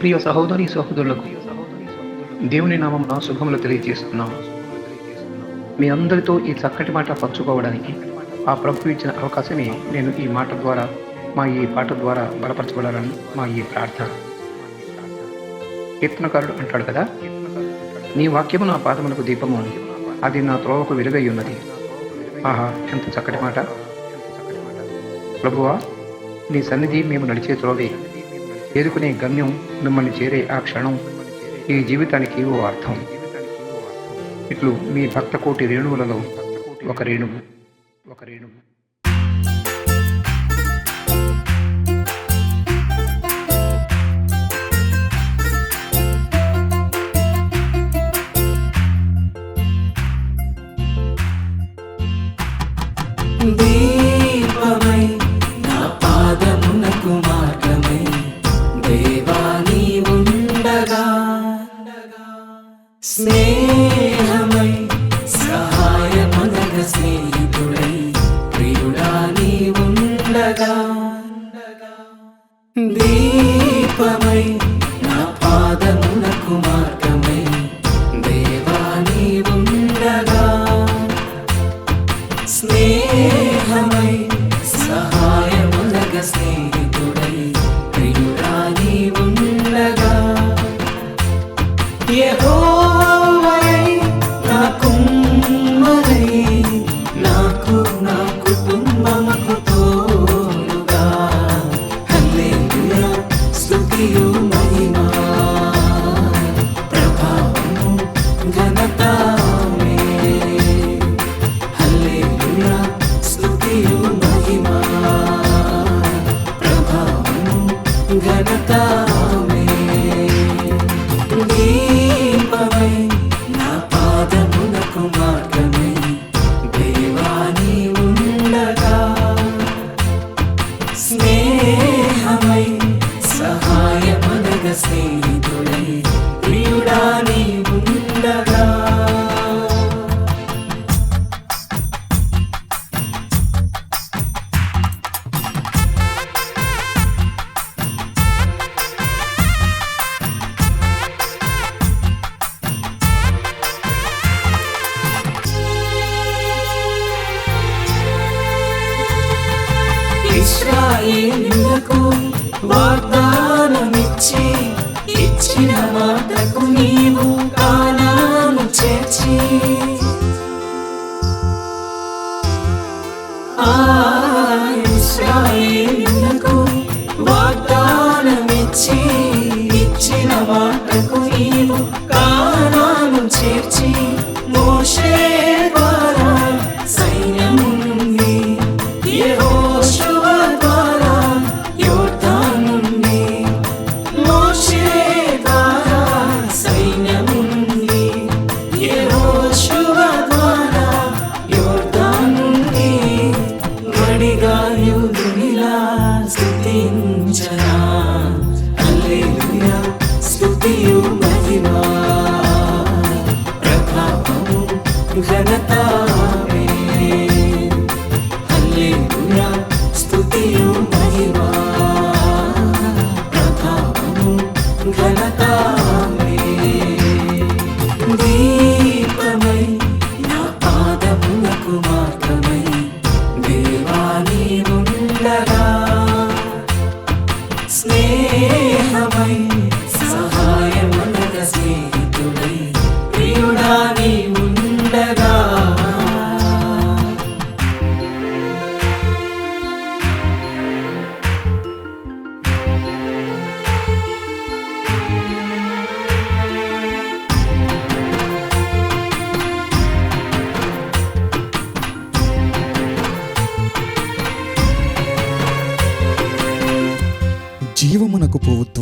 ప్రియ సహోదరి సహోదరులకు దేవుని నామమున శుభములు తెలియజేస్తున్నాం. మీ అందరితో ఈ చక్కటి మాట పంచుకోవడానికి ఆ ప్రభు ఇచ్చిన అవకాశమే నేను ఈ మాట ద్వారా మా ఈ పాట ద్వారా బలపరచబడాలని మా ఈ ప్రార్థన. కీర్తనకారుడు అంటాడు కదా నీ వాక్యము నా పాదములకు దీపము అది నా త్రోవకు వెలుగై ఉన్నది. ఆహా ఎంత చక్కటి మాట. ప్రభువా నీ సన్నిధి మేము నడిచే త్రోవే. చేరుకునే గమ్యం మిమ్మల్ని చేరే ఆ క్షణం ఈ జీవితానికి ఓ అర్థం. ఇట్లు మీ భక్త కోటి రేణువులలో ఒక రేణువు ఒక రేణువు. ఘనతామే దీపమై నా పాదమునకు మార్గమై దేవాని ఉండగా. స్నేహమై సహాయమనగ స్నేహితుడై ఇస్రాయేలులకు వాగ్దానమిచ్చి ఇచ్చిన మాటకు నీవు కానాను చేర్చి. ఆ ఇస్రాయేలులకు వాగ్దానమిచ్చి ఇచ్చిన మాటకు స్తుతించనా హల్లెలూయా స్తుతియు మహిమా. ప్రభావము ఘనతామే హల్లెలూయా.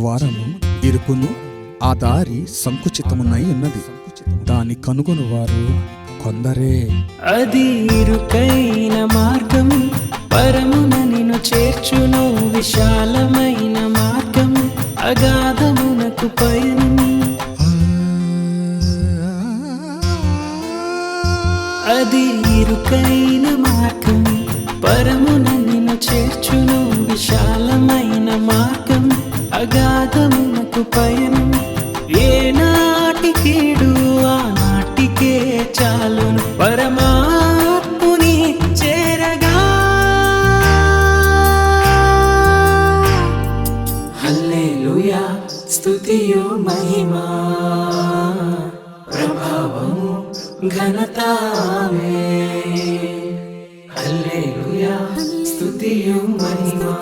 ద్వారము ఇరుకును ఆ దారి సంకుచితమునై ఉన్నది. దాని కనుగొను వారు కొందరే. అది ఇరుకైన మార్గం పరమున నిన్ను చేర్చును విశాలమైన మార్గం అగాధమునకు పయనం అది ఇరుకైన మార్గం పరమున నిన్ను చేర్చును విశాలమైన మార్గం అగాధమునకు బ్రతుకు ఏ నాటికేడు ఆ నాటికే చాలును. పరమాత్ముని చేరగా. హల్లెలూయా స్తుతియు మహిమా. ప్రభావము ఘనతామే. హల్లెలూయా స్తుతియు మహిమా.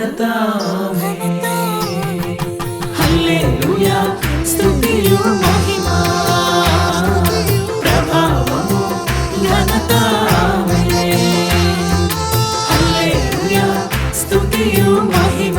ఘనత హల్లెలూయా స్తుతియు మహిమ ప్రభావము ఘనత హల్లెలూయా స్తుతియు మహిమ